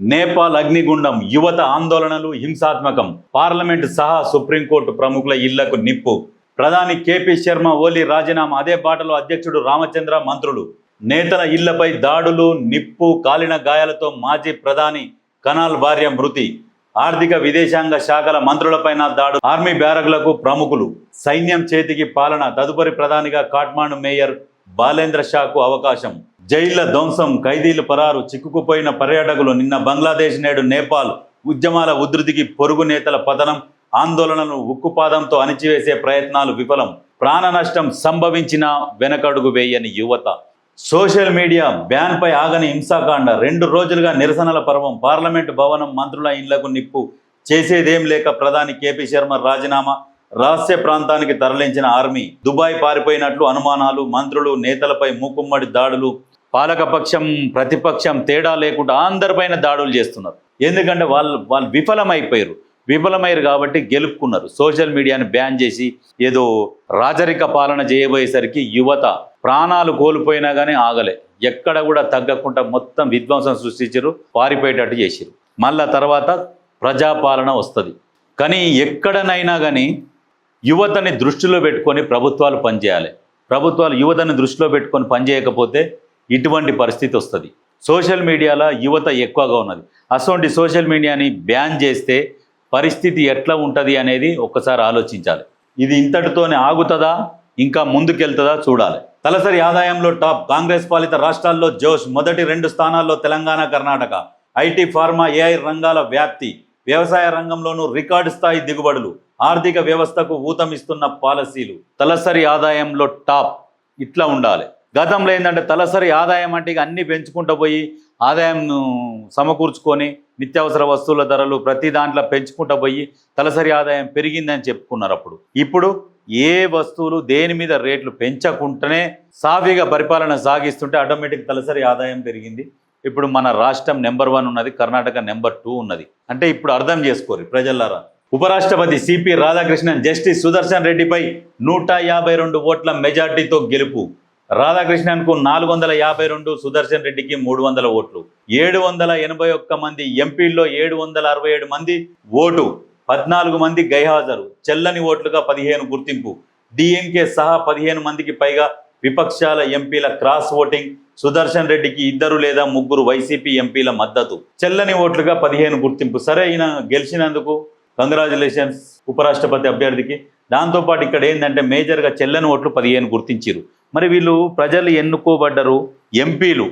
నేపాల్ అగ్నిగుండం యువత ఆందోళనలు హింసాత్మకం. పార్లమెంట్ సహా సుప్రీంకోర్టు ప్రముఖుల ఇళ్ళకు నిప్పు. ప్రధాని కేపీ శర్మ ఓలీ రాజీనామా అదే బాటలో అధ్యక్షుడు రామచంద్ర మంత్రులు. నేతల ఇళ్ళపై దాడులు నిప్పు కాలిన గాయాలతో మాజీ ప్రధాని కనాల్ భార్య మృతి. ఆర్థిక విదేశాంగ శాఖల మంత్రులపైన దాడు. ఆర్మీ బ్యారక్లకు ప్రముఖులు. సైన్యం చేతికి పాలన. తదుపరి ప్రధానిగా కాట్మాండు మేయర్ బాలేంద్ర షాకు అవకాశం. జైళ్ళ ధ్వంసం ఖైదీలు పరారు చిక్కుకుపోయిన పర్యాటకులు నిన్న బంగ్లాదేశ్ నేడు నేపాల్ ఉద్యమాల ఉధృతికి పొరుగు నేతల పతనం ఆందోళనను ఉక్కుపాదంతో అణిచివేసే ప్రయత్నాలు విఫలం. ప్రాణ నష్టం సంభవించిన వెనకడుగు వేయని యువత. సోషల్ మీడియా బ్యాన్పై ఆగని హింసాకాండ రెండు రోజులుగా నిరసనల పర్వం పార్లమెంటు భవనం మంత్రుల ఇండ్లకు నిప్పు. చేసేదేం లేక ప్రధాని కేపీ శర్మ రాజీనామా రహస్య ప్రాంతానికి తరలించిన ఆర్మీ. దుబాయ్ పారిపోయినట్లు అనుమానాలు మంత్రులు నేతలపై మూకుమ్మడి దాడులు పాలకపక్షం ప్రతిపక్షం తేడా లేకుండా అందరిపైన దాడులు చేస్తున్నారు. ఎందుకంటే వాళ్ళు వాళ్ళు విఫలమైపోయారు. విఫలమయ్యారు కాబట్టి గెలుపుకున్నారు. సోషల్ మీడియాని బ్యాన్ చేసి ఏదో రాజరిక పాలన చేయబోయేసరికి యువత ప్రాణాలు కోల్పోయినా కానీ ఆగలే. ఎక్కడ కూడా తగ్గకుండా మొత్తం విధ్వంసం సృష్టించారు పారిపోయేటట్టు చేసిరు మళ్ళా తర్వాత ప్రజాపాలన వస్తుంది. కానీ ఎక్కడనైనా కానీ యువతని దృష్టిలో పెట్టుకొని ప్రభుత్వాలు పనిచేయాలి. ప్రభుత్వాలు యువతని దృష్టిలో పెట్టుకొని పనిచేయకపోతే ఇటువంటి పరిస్థితి వస్తుంది. సోషల్ మీడియాలో యువత ఎక్కువగా ఉన్నది. అసోంటి సోషల్ మీడియాని బ్యాన్ చేస్తే పరిస్థితి ఎట్లా ఉంటుంది అనేది ఒక్కసారి ఆలోచించాలి. ఇది ఇంతటితోనే ఆగుతుందా? ఇంకా ముందుకెళ్తుందా? చూడాలి. తలసరి ఆదాయంలో టాప్. కాంగ్రెస్ పాలిత రాష్ట్రాల్లో జోష్ మొదటి రెండు స్థానాల్లో Telangana Karnataka. IT pharma AI రంగాల వ్యాప్తి. వ్యవసాయ రంగంలోనూ రికార్డు స్థాయి దిగుబడులు. ఆర్థిక వ్యవస్థకు ఊతమిస్తున్న పాలసీలు. తలసరి ఆదాయంలో టాప్. ఇట్లా ఉండాలి. గతంలో ఏంటంటే తలసరి ఆదాయం అంటే ఇక అన్నీ పెంచుకుంటూ పోయి ఆదాయం సమకూర్చుకొని నిత్యావసర వస్తువుల ధరలు ప్రతి దాంట్లో పెంచుకుంటూ పోయి తలసరి ఆదాయం పెరిగిందని చెప్పుకున్నారు అప్పుడు. ఇప్పుడు ఏ వస్తువులు దేని మీద రేట్లు పెంచకుండానే సాఫీగా పరిపాలన సాగిస్తుంటే ఆటోమేటిక్ తలసరి ఆదాయం పెరిగింది. ఇప్పుడు మన రాష్ట్రం నెంబర్ వన్ ఉన్నది కర్ణాటక నెంబర్ టూ ఉన్నది. అంటే ఇప్పుడు అర్థం చేసుకోరు ప్రజలారా. ఉపరాష్ట్రపతి సిపి రాధాకృష్ణన్ జస్టిస్ సుదర్శన్ రెడ్డిపై నూట యాభై రెండు ఓట్ల మెజార్టీతో గెలుపు. రాధాకృష్ణన్కు నాలుగు వందల యాభై రెండు సుదర్శన్ రెడ్డికి మూడు వందల ఓట్లు. ఏడు వందల ఎనభై ఒక్క మంది ఎంపీల్లో ఏడు వందల అరవై ఏడు మంది ఓటు. పద్నాలుగు మంది గైహాజరు. చెల్లని ఓట్లుగా పదిహేను గుర్తింపు. డిఎంకే సహా పదిహేను మందికి పైగా విపక్షాల ఎంపీల క్రాస్ ఓటింగ్. సుదర్శన్ రెడ్డికి ఇద్దరు లేదా ముగ్గురు వైసీపీ ఎంపీల మద్దతు. చెల్లని ఓట్లుగా పదిహేను గుర్తింపు. సరే ఈయన గెలిచినందుకు కంగ్రాచులేషన్స్. ఉపరాష్ట్రపతి అభ్యర్థికి. దాంతోపాటు ఇక్కడ ఏంటంటే మేజర్గా చెల్లని ఓట్లు పదిహేను గుర్తించారు మరి వీళ్ళు ప్రజలు ఎన్నుకోబడ్డరు ఎంపీలు.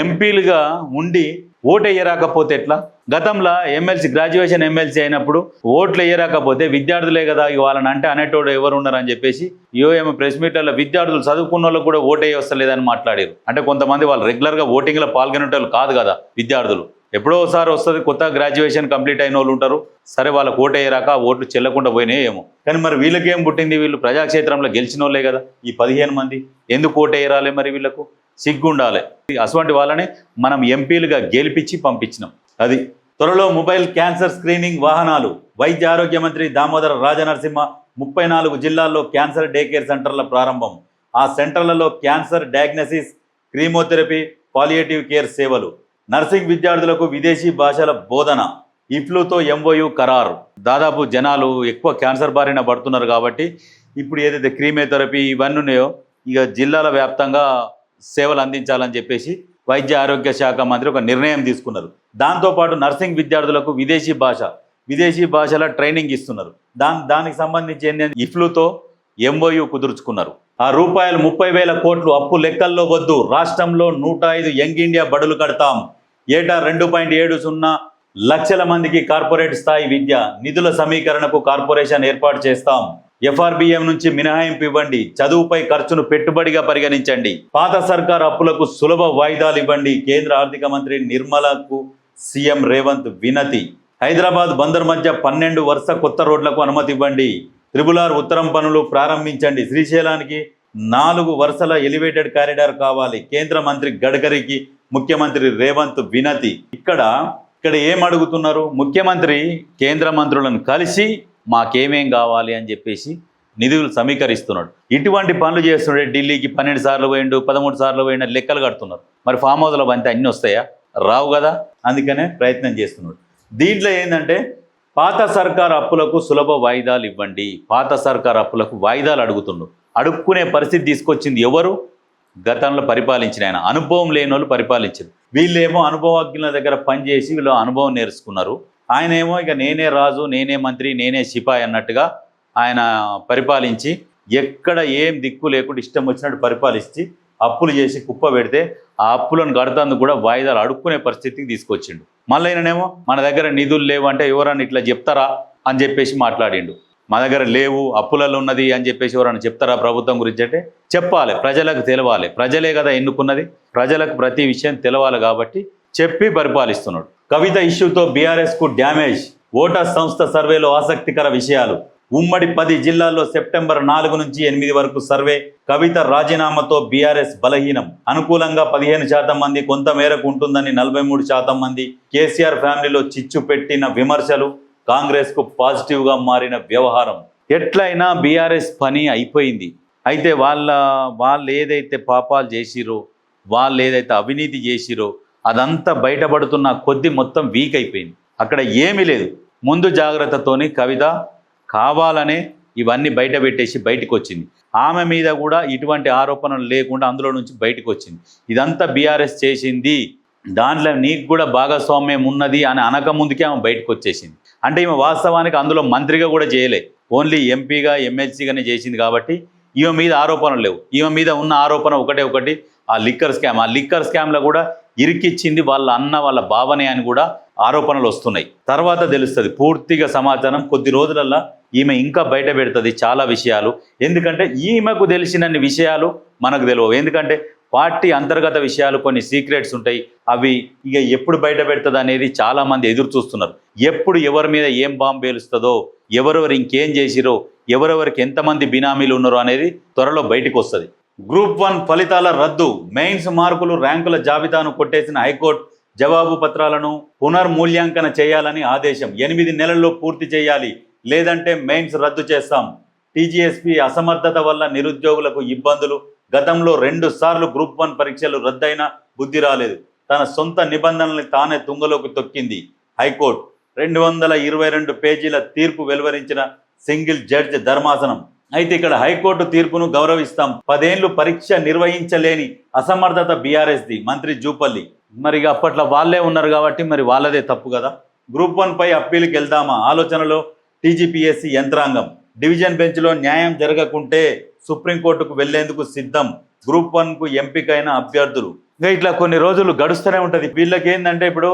ఎంపీలుగా ఉండి ఓటు వేయరాకపోతే ఎట్లా? గతంలో ఎమ్మెల్సీ గ్రాడ్యుయేషన్ ఎమ్మెల్సీ అయినప్పుడు ఓట్లు వేయరాకపోతే విద్యార్థులే కదా ఇక వాళ్ళని అంటే అనేటోడు ఎవరు ఉన్నారని చెప్పేసి యో ఏమో ప్రెస్ మీట్లలో విద్యార్థులు చదువుకున్న వాళ్ళకు కూడా ఓటు వస్తలేదని మాట్లాడారు. అంటే కొంతమంది వాళ్ళు రెగ్యులర్గా ఓటింగ్లో పాల్గొనేటోళ్ళు కాదు కదా విద్యార్థులు. ఎప్పుడో ఒకసారి వస్తుంది కొత్త గ్రాడ్యుయేషన్ కంప్లీట్ అయిన వాళ్ళు ఉంటారు. సరే వాళ్ళ ఓటు అయ్యాక ఓట్లు చెల్లకుండా పోయినాయి ఏమో. కానీ మరి వీళ్ళకేం పుట్టింది? వీళ్ళు ప్రజాక్షేత్రంలో గెలిచిన వాళ్ళే కదా ఈ పదిహేను మంది. ఎందుకు ఓటు వేయరాలి మరి వీళ్ళకు? సిగ్గుండాలి. అటువంటి వాళ్ళని మనం ఎంపీలుగా గెలిపించి పంపించినాం. అది త్వరలో మొబైల్ క్యాన్సర్ స్క్రీనింగ్ వాహనాలు. వైద్య ఆరోగ్య మంత్రి దామోదర రాజనరసింహ ముప్పై నాలుగు జిల్లాల్లో క్యాన్సర్ డే కేర్ సెంటర్ల ప్రారంభం. ఆ సెంటర్లలో cancer diagnosis chemotherapy palliative care సేవలు. నర్సింగ్ విద్యార్థులకు విదేశీ భాషల బోధన ఇఫ్లూతో ఎంఓయు ఖరారు. దాదాపు జనాలు ఎక్కువ క్యాన్సర్ బారిన పడుతున్నారు కాబట్టి ఇప్పుడు ఏదైతే క్రీమోథెరపీ ఇవన్నీ ఉన్నాయో ఇక జిల్లాల వ్యాప్తంగా సేవలు అందించాలని చెప్పేసి వైద్య ఆరోగ్య శాఖ మంత్రి ఒక నిర్ణయం తీసుకున్నారు. దాంతోపాటు నర్సింగ్ విద్యార్థులకు విదేశీ భాష విదేశీ భాషల ట్రైనింగ్ ఇస్తున్నారు. దాని దానికి సంబంధించి ఏంటంటే ఇఫ్లూతో ఎంఓయు కుదుర్చుకున్నారు. ఆ రూపాయలు ముప్పై వేల కోట్లు అప్పు లెక్కల్లో వద్దు. రాష్ట్రంలో నూట ఐదు యంగ్ ఇండియా బడులు కడతాం. ఏటా రెండు పాయింట్ ఏడు సున్నా లక్షల మందికి కార్పొరేట్ స్థాయి విద్య నిధుల సమీకరణకు కార్పొరేషన్ ఏర్పాటు చేస్తాం. ఎఫ్ఆర్బిఎం నుంచి మినహాయింపు ఇవ్వండి. చదువుపై ఖర్చును పెట్టుబడిగా పరిగణించండి. పాత సర్కార్ అప్పులకు సులభ వాయిదాలు ఇవ్వండి. కేంద్ర ఆర్థిక మంత్రి నిర్మలకు సీఎం రేవంత్ వినతి. హైదరాబాద్ బందర్ మధ్య పన్నెండు వరుస కొత్త రోడ్లకు అనుమతి ఇవ్వండి. త్రిబులార్ ఉత్తరం పనులు ప్రారంభించండి. శ్రీశైలానికి నాలుగు వరుసల ఎలివేటెడ్ కారిడార్ కావాలి. కేంద్ర మంత్రి గడ్కరీకి ముఖ్యమంత్రి రేవంత్ వినతి. ఇక్కడ ఇక్కడ ఏం అడుగుతున్నారు? ముఖ్యమంత్రి కేంద్ర మంత్రులను కలిసి మాకేమేం కావాలి అని చెప్పేసి నిధులు సమీకరిస్తున్నాడు. ఇటువంటి పనులు చేస్తుండే ఢిల్లీకి పన్నెండు సార్లు పోయిండు పదమూడు సార్లు పోయిండు లెక్కలు కడుతున్నారు. మరి ఫామ్ హౌస్లో అంతే అన్నీ వస్తాయా? రావు కదా? అందుకనే ప్రయత్నం చేస్తున్నాడు. దీంట్లో ఏంటంటే పాత సర్కార్ అప్పులకు సులభ వాయిదాలు ఇవ్వండి. పాత సర్కార్ అప్పులకు వాయిదాలు అడుగుతుండు. అడుక్కునే పరిస్థితి తీసుకొచ్చింది ఎవరు? గతంలో పరిపాలించిన ఆయన. అనుభవం లేని వాళ్ళు పరిపాలించారు. వీళ్ళేమో అనుభవజ్ఞుల దగ్గర పనిచేసి వీళ్ళు అనుభవం నేర్చుకున్నారు. ఆయన ఏమో ఇక నేనే రాజు నేనే మంత్రి నేనే సిపాయి అన్నట్టుగా ఆయన పరిపాలించి ఎక్కడ ఏం దిక్కు లేకుండా ఇష్టం వచ్చినట్టు పరిపాలించి అప్పులు చేసి కుప్ప పెడితే ఆ అప్పులను కడతాను కూడా వాయిదాలు అడుక్కునే పరిస్థితికి తీసుకొచ్చిండు. మళ్ళీ ఈయననేమో మన దగ్గర నిధులు లేవు అంటే ఎవరన్నా ఇట్లా చెప్తారా అని చెప్పేసి మాట్లాడిండు. మా దగ్గర లేవు అప్పులలో ఉన్నది అని చెప్పేసి ఎవరైనా చెప్తారా ప్రభుత్వం గురించి అంటే చెప్పాలి ప్రజలకు తెలవాలి. ప్రజలే కదా ఎన్నుకున్నది. ప్రజలకు ప్రతి విషయం తెలవాలి కాబట్టి చెప్పి పరిపాలిస్తున్నాడు. కవిత ఇష్యూతో బీఆర్ఎస్కు డ్యామేజ్ ఓటర్ సంస్థ సర్వేలో ఆసక్తికర విషయాలు. ఉమ్మడి పది జిల్లాల్లో సెప్టెంబర్ నాలుగు నుంచి ఎనిమిది వరకు సర్వే కవిత రాజీనామాతో బీఆర్ఎస్ బలహీనం. అనుకూలంగా పదిహేను శాతం మంది కొంత మేరకు ఉంటుందని నలభై మూడు శాతం మంది కేసీఆర్ ఫ్యామిలీలో చిచ్చు పెట్టిన విమర్శలు. కాంగ్రెస్కు పాజిటివ్గా మారిన వ్యవహారం. ఎట్లయినా బీఆర్ఎస్ పని అయిపోయింది. అయితే వాళ్ళ వాళ్ళు ఏదైతే పాపాలు చేసిరో వాళ్ళు ఏదైతే అవినీతి చేసిరో అదంతా బయటపడుతున్న కొద్ది మొత్తం వీక్ అయిపోయింది. అక్కడ ఏమీ లేదు. ముందు జాగ్రత్తతోని కవిత కావాలనే ఇవన్నీ బయట పెట్టేసి బయటకు వచ్చింది ఆమె మీద కూడా ఇటువంటి ఆరోపణలు లేకుండా అందులో నుంచి బయటకు వచ్చింది ఇదంతా బీఆర్ఎస్ చేసింది. దాంట్లో నీకు కూడా భాగస్వామ్యం ఉన్నది అని అనక ముందుకే ఆమె బయటకు వచ్చేసింది అంటే ఈమె వాస్తవానికి అందులో మంత్రిగా కూడా చేయలే. ఓన్లీ ఎంపీగా ఎమ్మెల్సీగానే చేసింది కాబట్టి ఈమె మీద ఆరోపణలు లేవు. ఈమె మీద ఉన్న ఆరోపణ ఒకటే ఒకటి ఆ లిక్కర్ స్కామ్. ఆ లిక్కర్ స్కామ్లో కూడా ఇరికిచ్చింది వాళ్ళ అన్న వాళ్ళ బావనే అని కూడా ఆరోపణలు వస్తున్నాయి. తర్వాత తెలుస్తుంది పూర్తిగా సమాచారం కొద్ది రోజులల్లా ఈమె ఇంకా బయట పెడుతుంది చాలా విషయాలు. ఎందుకంటే ఈమెకు తెలిసినన్ని విషయాలు మనకు తెలియవు. ఎందుకంటే పార్టీ అంతర్గత విషయాలు కొన్ని సీక్రెట్స్ ఉంటాయి. అవి ఇక ఎప్పుడు బయట పెడుతుంది అనేది చాలామంది ఎదురు చూస్తున్నారు. ఎప్పుడు ఎవరి మీద ఏం బాంబు పేలుస్తుందో ఎవరెవరు ఇంకేం చేసిరో ఎవరెవరికి ఎంతమంది బినామీలు ఉన్నారో అనేది త్వరలో బయటకు వస్తుంది. గ్రూప్ వన్ ఫలితాల రద్దు మెయిన్స్ మార్కులు ర్యాంకుల జాబితాను కొట్టేసిన హైకోర్టు జవాబు పత్రాలను పునర్మూల్యాంకన చేయాలని ఆదేశం. ఎనిమిది నెలల్లో పూర్తి చేయాలి. లేదంటే మెయిన్స్ రద్దు చేస్తాం. టీజీఎస్పీ అసమర్థత వల్ల నిరుద్యోగులకు ఇబ్బందులు. గతంలో రెండు సార్లు గ్రూప్ వన్ పరీక్షలు రద్దయినా బుద్ధి రాలేదు. తన సొంత నిబంధనల్ని తానే తుంగలోకి తొక్కింది. హైకోర్టు రెండు వందల ఇరవై రెండు పేజీల తీర్పు వెలువరించిన సింగిల్ జడ్జ్ ధర్మాసనం. అయితే ఇక్కడ హైకోర్టు తీర్పును గౌరవిస్తాం. పదేళ్ళు పరీక్ష నిర్వహించలేని అసమర్థత బీఆర్ఎస్ది మంత్రి జూపల్లి. మరి ఇక అప్పట్లో వాళ్ళే ఉన్నారు కాబట్టి మరి వాళ్ళదే తప్పు కదా? గ్రూప్ వన్ పై అప్పీల్కి వెళ్దామా? ఆలోచనలో టీజీపీఎస్సీ యంత్రాంగం. డివిజన్ బెంచ్లో న్యాయం జరగకుంటే సుప్రీంకోర్టుకు వెళ్ళేందుకు సిద్ధం. గ్రూప్ వన్కు ఎంపికైన అభ్యర్థులు. ఇంకా ఇట్లా కొన్ని రోజులు గడుస్తూనే ఉంటది. వీళ్ళకి ఏంటంటే ఇప్పుడు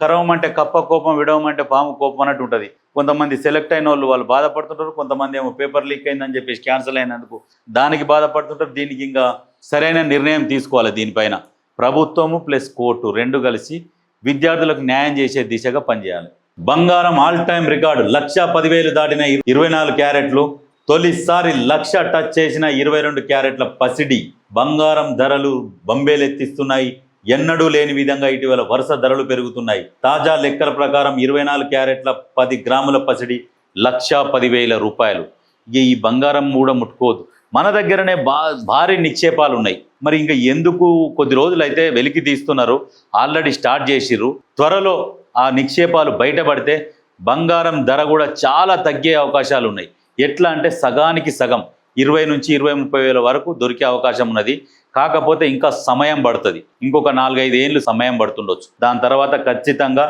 కరవం అంటే కప్ప కోపం విడవమంటే పాము కోపం అన్నట్టు ఉంటుంది. కొంతమంది సెలెక్ట్ అయిన వాళ్ళు వాళ్ళు బాధపడుతుంటారు. కొంతమంది ఏమో పేపర్ లీక్ అయిందని చెప్పేసి క్యాన్సిల్ అయినందుకు దానికి బాధపడుతుంటారు. దీనికి ఇంకా సరైన నిర్ణయం తీసుకోవాలి దీనిపైన. ప్రభుత్వము ప్లస్ కోర్టు రెండు కలిసి విద్యార్థులకు న్యాయం చేసే దిశగా పనిచేయాలి. బంగారం ఆల్ టైమ్ రికార్డు. లక్ష పదివేలు దాటిన ఇరవై నాలుగు క్యారెట్లు తొలిసారి లక్ష టచ్ చేసిన ఇరవై రెండు క్యారెట్ల పసిడి బంగారం ధరలు బంబేలెత్తిస్తున్నాయి. ఎన్నడూ లేని విధంగా ఇటీవల వరుస ధరలు పెరుగుతున్నాయి. తాజా లెక్కల ప్రకారం ఇరవై నాలుగు క్యారెట్ల పది గ్రాముల పసిడి లక్ష పదివేల రూపాయలు. ఇక ఈ బంగారం కూడా ముట్టుకోవద్దు. మన దగ్గరనే బా భారీ నిక్షేపాలు ఉన్నాయి. మరి ఇంకా ఎందుకు కొద్ది రోజులు అయితే వెలికి తీస్తున్నారు? ఆల్రెడీ స్టార్ట్ చేసిర్రు. త్వరలో ఆ నిక్షేపాలు బయటపడితే బంగారం ధర కూడా చాలా తగ్గే అవకాశాలు ఉన్నాయి ఎట్లా అంటే సగానికి సగం ఇరవై నుంచి ఇరవై ముప్పై వేల వరకు దొరికే అవకాశం ఉన్నది. కాకపోతే ఇంకా సమయం పడుతుంది. ఇంకొక నాలుగైదు ఏళ్ళు సమయం పడుతుండొచ్చు. దాని తర్వాత ఖచ్చితంగా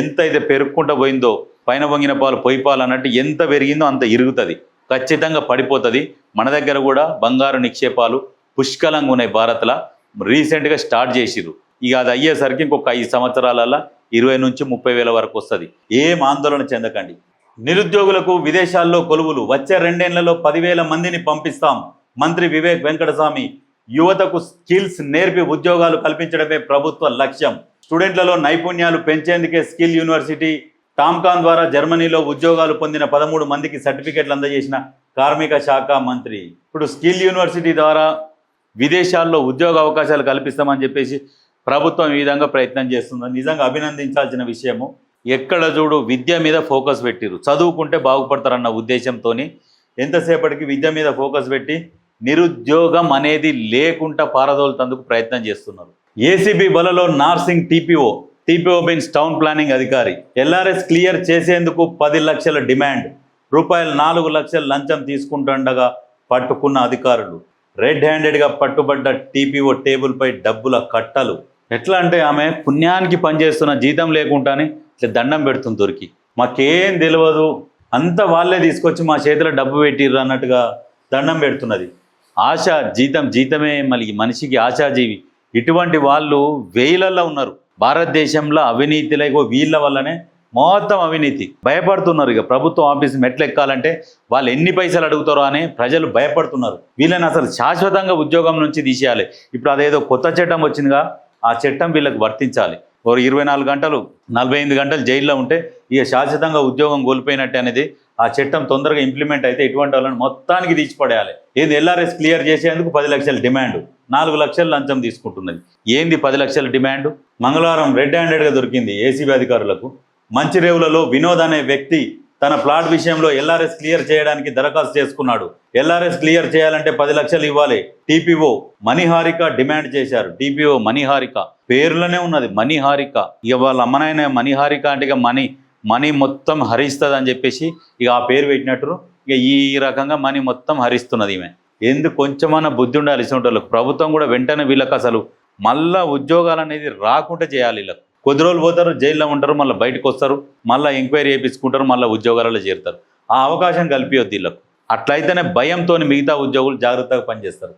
ఎంత అయితే పెరుక్కుంటూ పోయిందో పైన వంగిన పాలు పొయ్యి పాలు అన్నట్టు ఎంత పెరిగిందో అంత ఇరుగుతుంది. ఖచ్చితంగా పడిపోతుంది. మన దగ్గర కూడా బంగారు నిక్షేపాలు పుష్కలంగా ఉన్నాయి భారత్లో. రీసెంట్గా స్టార్ట్ చేసిర్రు. ఇక అది అయ్యేసరికి ఇంకొక ఐదు సంవత్సరాలలో ఇరవై నుంచి ముప్పై వేల వరకు వస్తుంది. ఏం ఆందోళన చెందకండి. నిరుద్యోగులకు విదేశాల్లో కొలువులు. వచ్చే రెండేళ్ళలో పదివేల మందిని పంపిస్తాం. మంత్రి వివేక్ వెంకటస్వామి యువతకు స్కిల్స్ నేర్పి ఉద్యోగాలు కల్పించడమే ప్రభుత్వ లక్ష్యం. స్టూడెంట్లలో నైపుణ్యాలు పెంచేందుకే స్కిల్ యూనివర్సిటీ టామ్కాన్ ద్వారా జర్మనీలో ఉద్యోగాలు పొందిన పదమూడు మందికి సర్టిఫికెట్లు అందజేసిన కార్మిక శాఖ మంత్రి. ఇప్పుడు స్కిల్ యూనివర్సిటీ ద్వారా విదేశాల్లో ఉద్యోగ అవకాశాలు కల్పిస్తామని చెప్పేసి ప్రభుత్వం ఈ విధంగా ప్రయత్నం చేస్తుంది. నిజంగా అభినందించాల్సిన విషయము. ఎక్కడ చూడు విద్య మీద ఫోకస్ పెట్టిరు చదువుకుంటే బాగుపడతారన్న ఉద్దేశంతో ఎంతసేపటికి విద్య మీద ఫోకస్ పెట్టి నిరుద్యోగం అనేది లేకుండా పారదోలుతందుకు ప్రయత్నం చేస్తున్నారు. ఏసీబీ బలలో Narsing TPO TPO means town planning అధికారి. ఎల్ఆర్ఎస్ క్లియర్ చేసేందుకు పది లక్షల డిమాండ్. రూపాయలు నాలుగు లక్షల లంచం తీసుకుంటుండగా పట్టుకున్న అధికారులు. రెడ్ హ్యాండెడ్గా పట్టుబడ్డ టీపీఓ టేబుల్పై డబ్బుల కట్టలు. ఎట్లా అంటే ఆమె పుణ్యానికి పనిచేస్తున్న జీతం లేకుండానే ఇట్లా దండం పెడుతుంది దొరికి. మాకేం తెలియదు అంత వాళ్ళే తీసుకొచ్చి మా చేతిలో డబ్బు పెట్టిర్రు అన్నట్టుగా దండం పెడుతున్నది. ఆశ జీతం జీతమే మళ్ళీ మనిషికి ఆశాజీవి. ఇటువంటి వాళ్ళు వేలల్లో ఉన్నారు. భారతదేశంలో అవినీతిలో వీళ్ళ వల్లనే మొత్తం అవినీతి. భయపడుతున్నారు ఇక ప్రభుత్వం ఆఫీస్ మెట్లు ఎక్కాలంటే వాళ్ళు ఎన్ని పైసలు అడుగుతారో అని ప్రజలు భయపడుతున్నారు. వీళ్ళని అసలు శాశ్వతంగా ఉద్యోగం నుంచి తీసేయాలి. ఇప్పుడు అదేదో కొత్త చట్టం వచ్చిందిగా ఆ చట్టం వీళ్ళకి వర్తించాలి. ఓ ఇరవై నాలుగు గంటలు నలభై ఎనిమిది గంటలు జైల్లో ఉంటే ఇక శాశ్వతంగా ఉద్యోగం కోల్పోయినట్టు అనేది ఆ చట్టం తొందరగా ఇంప్లిమెంట్ అయితే ఇటువంటి వాళ్ళని మొత్తానికి తీసిపడేయాలి. ఏంది ఎల్ఆర్ఎస్ క్లియర్ చేసేందుకు పది లక్షల డిమాండ్ నాలుగు లక్షలు లంచం తీసుకుంటున్నది. ఏంది పది లక్షల డిమాండ్ మంగళవారం రెడ్ హ్యాండెడ్గా దొరికింది ఏసీబీ అధికారులకు. మంచిరేవులలో వినోద్ అనే వ్యక్తి తన ప్లాట్ విషయంలో ఎల్ఆర్ఎస్ క్లియర్ చేయడానికి దరఖాస్తు చేసుకున్నాడు. ఎల్ఆర్ఎస్ క్లియర్ చేయాలంటే పది లక్షలు ఇవ్వాలి. టీపీఓ మణిహారిక డిమాండ్ చేశారు. టీపీఓ మణిహారిక పేరులోనే ఉన్నది. మణిహారిక. ఇక వాళ్ళ అమ్మనైన మణిహారిక అంటే ఇక మనీ మనీ మొత్తం హరిస్తుంది అని చెప్పేసి ఇక ఆ పేరు పెట్టినట్టు ఇక ఈ రకంగా మనీ మొత్తం హరిస్తున్నది ఈమె. ఎందుకు కొంచెమన్నా బుద్ధి ఉండాలి ఇటువంటి ప్రభుత్వం కూడా వెంటనే వీళ్ళకి అసలు మళ్ళా ఉద్యోగాలు అనేది రాకుండా చేయాలి వీళ్ళకు. కొద్ది రోజులు పోతారు జైల్లో ఉంటారు మళ్ళీ బయటకు వస్తారు మళ్ళీ ఎంక్వైరీ చేయించుకుంటారు మళ్ళీ ఉద్యోగాలలో చేరుతారు. ఆ అవకాశం కల్పించొద్దు వీళ్ళకు. అట్లయితేనే భయంతో మిగతా ఉద్యోగులు జాగ్రత్తగా పనిచేస్తారు.